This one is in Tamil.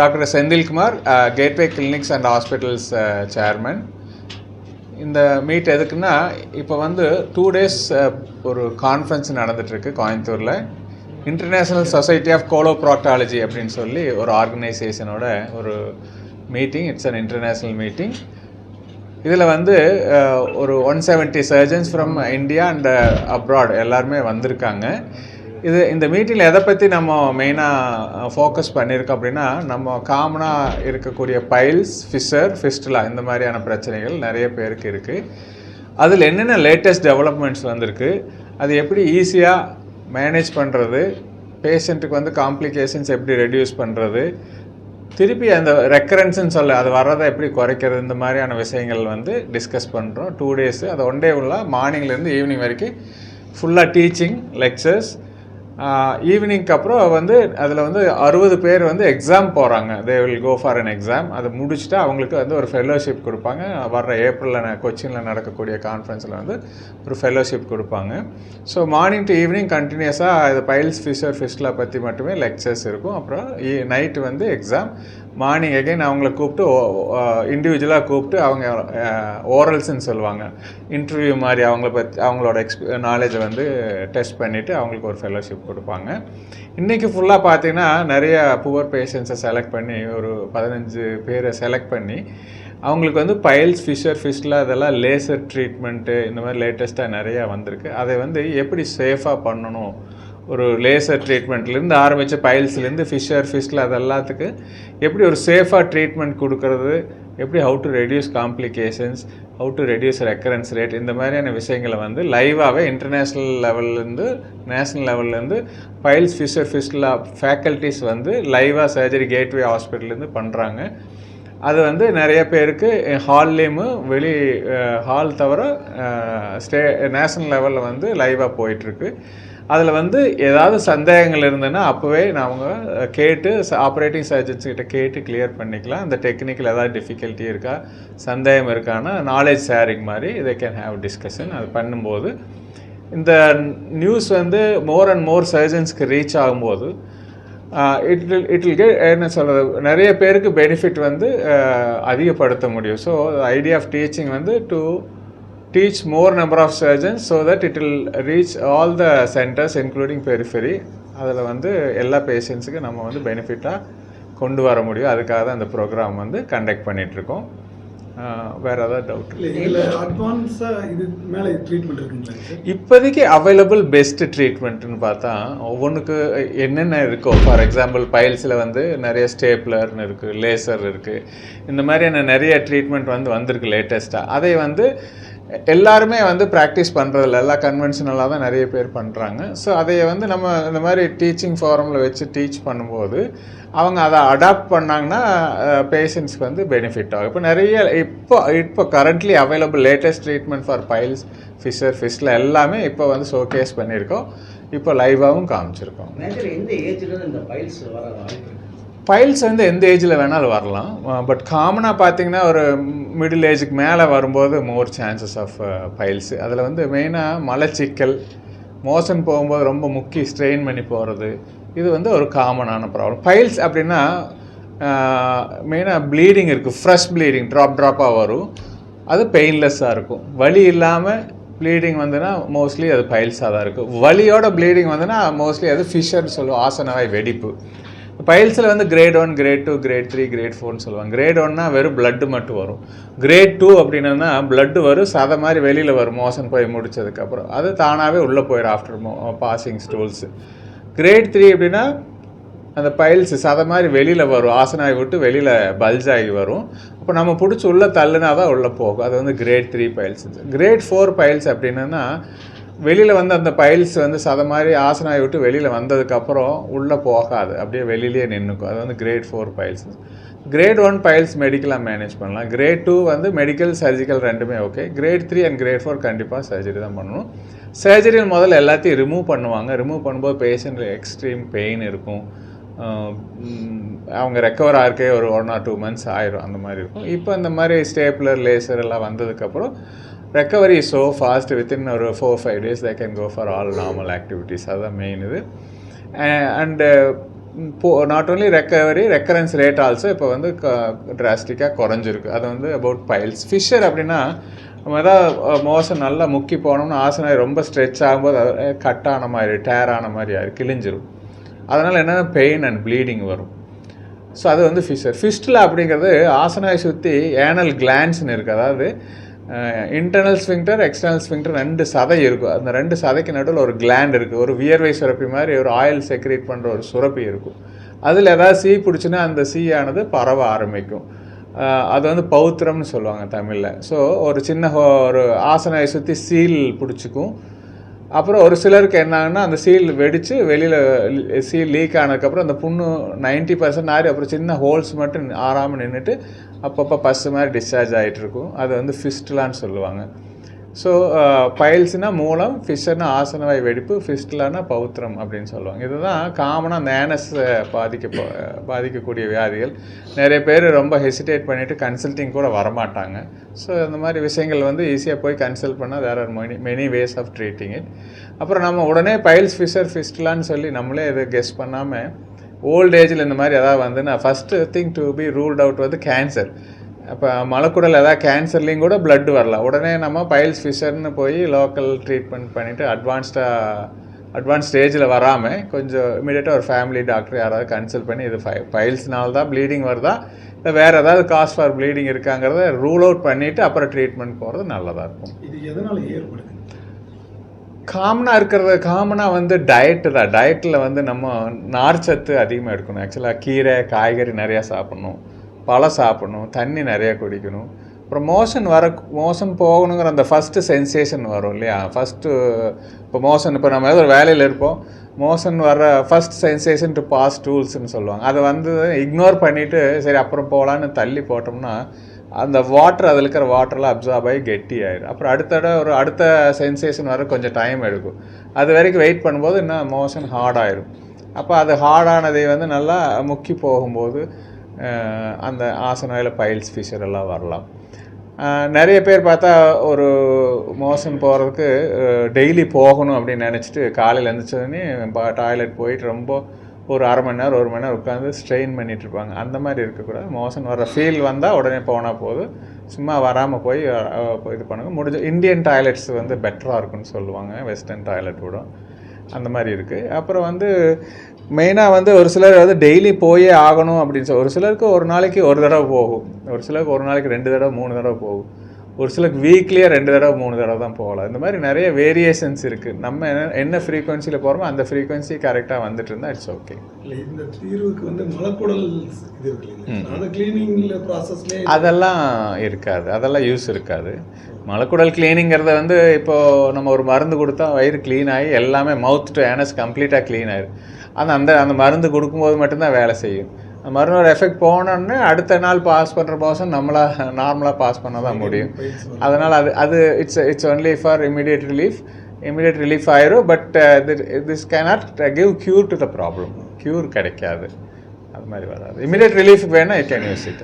Doctor Senthilkumar gateway clinics and hospitals chairman இந்த மீட் எதுக்குன்னா இப்போ வந்து டூ டேஸ் uh, ஒரு கான்ஃபரன்ஸ் நடந்துகிட்ருக்கு கோயம்புத்தூரில். இன்டர்நேஷ்னல் சொசைட்டி ஆஃப் கோலோப்ராக்டாலஜி அப்படின்னு சொல்லி ஒரு ஆர்கனைசேஷனோட ஒரு meeting it's an international meeting இதில் வந்து uh, ஒரு one seventy surgeons from India and abroad எல்லாருமே வந்திருக்காங்க. இது இந்த மீட்டிங்கில் எதை பற்றி நம்ம மெயினாக ஃபோக்கஸ் பண்ணியிருக்கோம் அப்படின்னா நம்ம காமனாக இருக்கக்கூடிய பைல்ஸ் ஃபிஷர் ஃபிஸ்டலா இந்த மாதிரியான பிரச்சனைகள் நிறைய பேருக்கு இருக்குது அதில் என்னென்ன லேட்டஸ்ட் டெவலப்மெண்ட்ஸ் வந்திருக்கு அது எப்படி ஈஸியாக மேனேஜ் பண்ணுறது பேஷண்ட்டுக்கு வந்து காம்ப்ளிகேஷன்ஸ் எப்படி ரெடியூஸ் பண்ணுறது திருப்பி அந்த ரெக்கரன்ஸ்னு சொல்ல அது வர்றதை எப்படி குறைக்கிறது இந்த மாதிரியான விஷயங்கள் வந்து டிஸ்கஸ் பண்ணுறோம் டூ டேஸு அது ஒன் டே உள்ள மார்னிங்லேருந்து ஈவினிங் வரைக்கும் ஃபுல்லாக டீச்சிங் லெக்சர்ஸ் ஈவினிங்க்கு அப்புறம் வந்து அதில் வந்து அறுபது பேர் வந்து எக்ஸாம் போகிறாங்க they will go for an exam அதை முடிச்சுட்டு அவங்களுக்கு வந்து ஒரு ஃபெல்லோஷிப் கொடுப்பாங்க. வர்ற ஏப்ரலில் கொச்சினில் நடக்கக்கூடிய கான்ஃபரன்ஸில் வந்து ஒரு ஃபெல்லோஷிப் கொடுப்பாங்க. ஸோ மார்னிங் டு ஈவினிங் கண்டினியூஸாக இது பைல்ஸ் ஃபிஷர் ஃபிஸ்டில் பற்றி மட்டுமே லெக்சர்ஸ் இருக்கும். அப்புறம் e, நைட்டு வந்து எக்ஸாம் மார்னிங் எகைன் அவங்கள கூப்பிட்டு இண்டிவிஜுவலாக கூப்பிட்டு அவங்க ஓரல்ஸ்ன்னு சொல்லுவாங்க. இன்டர்வியூ மாதிரி அவங்கள பற்றி அவங்களோட எக்ஸ்ப நாலேஜை வந்து டெஸ்ட் பண்ணிவிட்டு அவங்களுக்கு ஒரு ஃபெலோஷிப் கொடுப்பாங்க. இன்றைக்கி ஃபுல்லாக பார்த்தீங்கன்னா நிறைய புவர் பேஷண்ட்ஸை செலக்ட் பண்ணி ஒரு பதினஞ்சு பேரை செலக்ட் பண்ணி அவங்களுக்கு வந்து பைல்ஸ் ஃபிஷர் ஃபிஷில் அதெல்லாம் லேசர் ட்ரீட்மெண்ட்டு இந்த மாதிரி லேட்டஸ்ட்டாக நிறையா வந்திருக்கு. அதை வந்து எப்படி சேஃபாக பண்ணணும்? ஒரு லேசர் ட்ரீட்மெண்ட்லேருந்து ஆரம்பித்த பைல்ஸ்லேருந்து ஃபிஷர் ஃபிஷ்ல அது எல்லாத்துக்கு எப்படி ஒரு சேஃபாக ட்ரீட்மெண்ட் கொடுக்கறது எப்படி how to reduce complications how to reduce recurrence rate இந்த மாதிரியான விஷயங்களை வந்து லைவாகவே இன்டர்நேஷ்னல் லெவல்லேருந்து நேஷ்னல் லெவல்லேருந்து பைல்ஸ் ஃபிஷர் ஃபிஷ்ல ஃபேக்கல்ட்டிஸ் வந்து லைவாக சர்ஜரி கேட்வே ஹாஸ்பிட்டல்லேருந்து பண்ணுறாங்க அது வந்து நிறைய பேருக்கு ஹால்லேயும் வெளி ஹால் தவிர ஸ்டே நேஷனல் லெவலில் வந்து லைவாக போயிட்டுருக்கு. அதில் வந்து ஏதாவது சந்தேகங்கள் இருந்ததுன்னா அப்போவே அவங்க கேட்டு ஆப்ரேட்டிங் சர்ஜன்ஸ் கிட்ட கேட்டு கிளியர் பண்ணிக்கலாம். அந்த டெக்னிக்கில் ஏதாவது டிஃபிகல்ட்டி இருக்கா சந்தேகம் இருக்கான்னா நாலேஜ் ஷேரிங் மாதிரி இதை கேன் ஹேவ் டிஸ்கஷன் அது பண்ணும்போது இந்த நியூஸ் வந்து மோர் அண்ட் மோர் சர்ஜன்ஸ்க்கு ரீச் ஆகும்போது it will it will get என்ன சொல்கிறது நிறைய பேருக்கு பெனிஃபிட் வந்து அதிகப்படுத்த முடியும். ஸோ ஐடியா ஆஃப் டீச்சிங் வந்து to teach more number of surgeons so that it will reach all the centres including periphery அதில் வந்து எல்லா பேஷண்ட்ஸுக்கும் நம்ம வந்து பெனிஃபிட்டாக கொண்டு வர முடியும். அதுக்காக தான் அந்த ப்ரோக்ராம் வந்து கண்டக்ட் பண்ணிகிட்ருக்கோம் வேறு ஏதாவது டவுட் இல்லை அட்வான்ஸாக இது மேலே ட்ரீட்மெண்ட் இருக்குங்களா இப்போதைக்கு அவைலபிள் பெஸ்ட் ட்ரீட்மெண்ட்னு பார்த்தா ஒவ்வொன்றுக்கு என்னென்ன இருக்கோ ஃபார் எக்ஸாம்பிள் பைல்ஸில் வந்து நிறைய ஸ்டேப்லர்னு இருக்குது லேசர் இருக்குது இந்த மாதிரியான நிறைய ட்ரீட்மெண்ட் வந்து வந்திருக்கு லேட்டஸ்ட்டாக அதை வந்து எல்லாருமே வந்து ப்ராக்டிஸ் பண்ணுறதில்ல எல்லாம் கன்வென்ஷனலாக தான் நிறைய பேர் பண்ணுறாங்க ஸோ அதை வந்து நம்ம இந்த மாதிரி டீச்சிங் ஃபாரமில் வச்சு டீச் பண்ணும்போது அவங்க அதை அடாப்ட் பண்ணாங்கன்னா பேஷண்ட்ஸ்க்கு வந்து பெனிஃபிட் ஆகும். இப்போ நிறைய இப்போ இப்போ currently available latest treatment for piles fissure ஃபிஷ்ல எல்லாமே இப்போ வந்து ஷோகேஸ் பண்ணியிருக்கோம். இப்போ லைவாகவும் காமிச்சிருக்கோம். எந்த ஏஜ்ல இந்த பைல்ஸ் வர வாய்ப்பு பைல்ஸ் வந்து எந்த ஏஜில் வேணாலும் வரலாம். பட் காமனாக பார்த்தீங்கன்னா ஒரு மிடில் ஏஜுக்கு மேலே வரும்போது மோர் சான்சஸ் ஆஃப் பைல்ஸு அதில் வந்து மெயினாக மலச்சிக்கல் மோஷன் போகும்போது ரொம்ப முக்கிய ஸ்ட்ரெயின் பண்ணி போகிறது இது வந்து ஒரு காமனான ப்ராப்ளம் பைல்ஸ் அப்படின்னா மெயினாக ப்ளீடிங் இருக்குது ஃப்ரெஷ் ப்ளீடிங் ட்ராப் ட்ராப்பாக வரும். அது பெயின்லெஸ்ஸாக இருக்கும். வலி இல்லாமல் ப்ளீடிங் வந்துன்னா மோஸ்ட்லி அது பைல்ஸாக தான் இருக்கும் வலியோட ப்ளீடிங் வந்துன்னா மோஸ்ட்லி அது ஃபிஷர்னு சொல்லுவோம். ஆசனவாய் வெடிப்பு. பைல்ஸில் வந்து grade one grade two grade three grade ஃபோர்னு சொல்லுவாங்க. கிரேட் ஒன்னா வெறும் blood மட்டும் வரும். கிரேட் டூ அப்படின்னா blood வரும். சதை மாதிரி வெளியில் வரும். மோசன் போய் முடிச்சதுக்கப்புறம் அது தானாகவே உள்ளே போயிடும் after passing stools uh, grade three அப்படின்னா அந்த பைல்ஸ் சதை மாதிரி வெளியில் வரும். ஆசனாகி விட்டு வெளியில் பல்ஜ் ஆகி வரும். அப்போ நம்ம பிடிச்சி உள்ளே தள்ளுனா தான் உள்ளே போகும். அது வந்து grade three piles. Grade four piles அப்படின்னா வெளியில் வந்து அந்த பைல்ஸ் வந்து சத மாதிரி ஆசனாயை விட்டு வெளியில் வந்ததுக்கப்புறம் உள்ளே போகாது. அப்படியே வெளியிலேயே நின்றுக்கும் அது வந்து grade four piles grade one piles மெடிக்கலாக manage பண்ணலாம். கிரேட் டூ வந்து மெடிக்கல் சர்ஜிக்கல் ரெண்டுமே okay grade three and grade four கண்டிப்பாக சர்ஜரி தான் பண்ணணும். சர்ஜரியில் முதல்ல எல்லாத்தையும் ரிமூவ் பண்ணுவாங்க. ரிமூவ் பண்ணும்போது பேஷண்ட்டில் எக்ஸ்ட்ரீம் பெயின் இருக்கும். அவங்க ரெக்கவர் ஆகிறக்கே ஒரு ஒன் ஆர் டூ மந்த்ஸ் ஆயிரும். அந்த மாதிரி இருக்கும். இப்போ இந்த மாதிரி ஸ்டேப்லர் லேசர் எல்லாம் வந்ததுக்கப்புறம் recovery is so fast within ஒரு four five days they can go for all normal activities அதுதான் மெயின் இது. And not only recovery recurrence rate also இப்போ வந்து டிராஸ்டிக்காக குறைஞ்சிருக்கு. அது வந்து அபவுட் பைல்ஸ் ஃபிஷர் அப்படின்னா நம்ம ஏதாவது மோசம் நல்லா முக்கி போனோம்னா ஆசனை ரொம்ப ஸ்ட்ரெச் ஆகும்போது அது கட் ஆன மாதிரி டேர் ஆன மாதிரி ஆயிரும் கிழிஞ்சிரும். அதனால் என்னென்னா பெயின் அண்ட் ப்ளீடிங் வரும். ஸோ அது வந்து ஃபிஷர் ஃபிஸ்டில் அப்படிங்கிறது ஆசனாய் சுற்றி ஏனல் கிளான்ஸ்னு இருக்குது அதாவது இன்டர்னல் ஸ்விங்டர் எக்ஸ்டர்னல் ஸ்விங்டர் ரெண்டு சதை இருக்கும். அந்த ரெண்டு சதைக்கு நடுவில் ஒரு கிளாண்ட் இருக்குது ஒரு வியர்வை சுரப்பி மாதிரி ஒரு ஆயில் செக்ரேட் பண்ணுற ஒரு சுரப்பி இருக்கும். அதில் ஏதாவது சீ பிடிச்சின்னா அந்த சீயானது பரவ ஆரம்பிக்கும். அது வந்து பௌத்திரம்னு சொல்லுவாங்க தமிழில். ஸோ ஒரு சின்ன ஹோ- ஒரு ஆசனாயை சுற்றி சீல் பிடிச்சிக்கும். அப்புறம் ஒரு சிலருக்கு என்னாங்கன்னா அந்த சீல் வெடித்து வெளியில் சீல் லீக் ஆனதுக்கப்புறம் அந்த புண்ணு நைன்ட்டி பர்சன்ட் ஆறி அப்புறம் சின்ன ஹோல்ஸ் மட்டும் ஆறாமல் நின்றுட்டு அப்பப்போ பஸ்ஸு மாதிரி டிஸ்சார்ஜ் ஆகிட்டு இருக்கும் அது வந்து ஃபிஸ்ட்லான்னு சொல்லுவாங்க. ஸோ பைல்ஸ்னா uh, மூலம் ஃபிஷ்ஷர்னா ஆசனவாய் வெடிப்பு ஃபிஸ்ட்லானா பௌத்திரம் அப்படின்னு சொல்லுவாங்க. இதுதான் காமனாக நேனஸ் பாதிக்க பாதிக்கக்கூடிய வியாதிகள். நிறைய பேர் ரொம்ப ஹெசிடேட் பண்ணிவிட்டு கன்சல்ட்டிங் கூட வரமாட்டாங்க. ஸோ இந்த மாதிரி விஷயங்கள் வந்து ஈஸியாக போய் கன்சல்ட் பண்ணால் there are many many ways of treating it அப்புறம் நம்ம உடனே பைல்ஸ் ஃபிஷர் ஃபிஸ்ட்லான்னு சொல்லி நம்மளே இதை கெஸ் பண்ணாமல் ஓல்ட் ஏஜில் இந்த மாதிரி எதாவது வந்து நான் first thing to be ruled out வந்து கேன்சர் அப்போ மலக்குடல் ஏதாவது கேன்சர்லேயும் கூட blood வரலாம். உடனே நம்ம பைல்ஸ் ஃபிஷர்னு போய் லோக்கல் ட்ரீட்மெண்ட் பண்ணிவிட்டு அட்வான்ஸ்டாக அட்வான்ஸ் ஸ்டேஜில் வராமல் கொஞ்சம் இமீடியட்டாக ஒரு ஃபேமிலி டாக்டர் யாராவது கன்சல்ட் பண்ணி இது ஃபை பைல்ஸ்னால தான் ப்ளீடிங் வருதா? இல்லை வேறு ஏதாவது காஸ் ஃபார் ப்ளீடிங் இருக்காங்கிறத ரூல் அவுட் பண்ணிவிட்டு அப்புறம் ட்ரீட்மெண்ட் போகிறது நல்லதாக இருக்கும். இது எதனால் ஏற்படுது? காமனாக இருக்கிறது காமனாக வந்து டயட்டு தான். டயட்டில் வந்து நம்ம நார்ச்சத்து அதிகமாக எடுக்கணும். ஆக்சுவலாக கீரை காய்கறி நிறையா சாப்பிடணும். பழம் சாப்பிடணும் தண்ணி நிறையா குடிக்கணும். அப்புறம் மோஷன் வர மோஷன் போகணுங்கிற அந்த ஃபஸ்ட்டு சென்சேஷன் வரும் இல்லையா? ஃபஸ்ட்டு இப்போ மோஷன் இப்போ நம்ம ஏதோ ஒரு வேலையில் இருப்போம். மோஷன் வர ஃபஸ்ட் சென்சேஷன் டு பாஸ் டூல்ஸ்னு சொல்லுவாங்க. அதை வந்து இக்னோர் பண்ணிவிட்டு சரி அப்புறம் போகலான்னு தள்ளி போட்டோம்னா அந்த வாட்டர் அதில் இருக்கிற வாட்டர்லாம் அப்சார்ப் ஆகி கெட்டி ஆயிடும் அப்புறம் அடுத்த தடவை ஒரு அடுத்த சென்சேஷன் வர கொஞ்சம் டைம் எடுக்கும். அது வரைக்கும் வெயிட் பண்ணும்போது இன்னும் மோஷன் ஹார்டாயிரும் அப்போ அது ஹார்டானதை வந்து நல்லா முக்கி போகும்போது அந்த அந்த இல்லை பைல்ஸ் ஃபிஷர் எல்லாம் வரலாம். நிறைய பேர் பார்த்தா ஒரு மோஷன் போகிறதுக்கு டெய்லி போகணும் அப்படின்னு நினச்சிட்டு காலையில் எழுந்திரிச்சோடனே டாய்லெட் போயிட்டு ரொம்ப ஒரு அரை மணி நேரம் ஒரு மணி நேரம் உட்காந்து ஸ்ட்ரெயின் பண்ணிட்டு இருப்பாங்க. அந்த மாதிரி இருக்கக்கூடாது. மோஷன் வர ஃபீல் வந்தால் உடனே போனால் போதும். சும்மா வராமல் போய் இது பண்ணுங்க. முடிஞ்ச இந்தியன் டாய்லெட்ஸ் வந்து பெட்டராக இருக்குன்னு சொல்லுவாங்க. வெஸ்டர்ன் டாய்லெட் விடும் அந்த மாதிரி இருக்குது அப்புறம் வந்து மெயினாக வந்து ஒரு சிலர் வந்து டெய்லி போயே ஆகணும் அப்படின்னு சொல்லி ஒரு சிலருக்கு ஒரு நாளைக்கு ஒரு தடவை போகும். ஒரு சிலருக்கு ஒரு நாளைக்கு ரெண்டு தடவை மூணு தடவை போகும். ஒரு சிலருக்கு வீக்லியே ரெண்டு தடவை மூணு தடவை தான் போகலாம். இந்த மாதிரி நிறைய வேரியேஷன்ஸ் இருக்குது நம்ம என்ன என்ன ஃப்ரீக்வன்சியில் போகிறோமோ அந்த ஃப்ரீக்வன்சி கரெக்டாக வந்துட்டு இருந்தால் இட்ஸ் ஓகே இல்லை இந்த தீர்வுக்கு வந்து மலக்குடல் இது இருக்கு கிளீனிங்கில் ப்ராசஸ்லேயே அதெல்லாம் இருக்காது. அதெல்லாம் யூஸ் இருக்காது. மலக்குடல் கிளீனிங்கிறத வந்து இப்போது நம்ம ஒரு மருந்து கொடுத்தா வயிறு க்ளீன் ஆகி எல்லாமே மவுத் டு ஏனஸ் கம்ப்ளீட்டாக க்ளீன் ஆயிடும் ஆனால் அந்த அந்த மருந்து கொடுக்கும்போது மட்டும்தான் வேலை செய்யும். மருந்தோட எஃபெக்ட் போனோடனே அடுத்த நாள் பாஸ் பண்ணுற மோஷன் நம்மளா நார்மலாக பாஸ் பண்ண தான் முடியும். அதனால் அது அது it's it's only for immediate relief immediate relief ஆயிரும் but this cannot give cure to the problem cure கிடைக்காது. அது மாதிரி வராது. இமீடியட் ரிலீஃப் வேணால் இட் கேன் யூஸ் இட்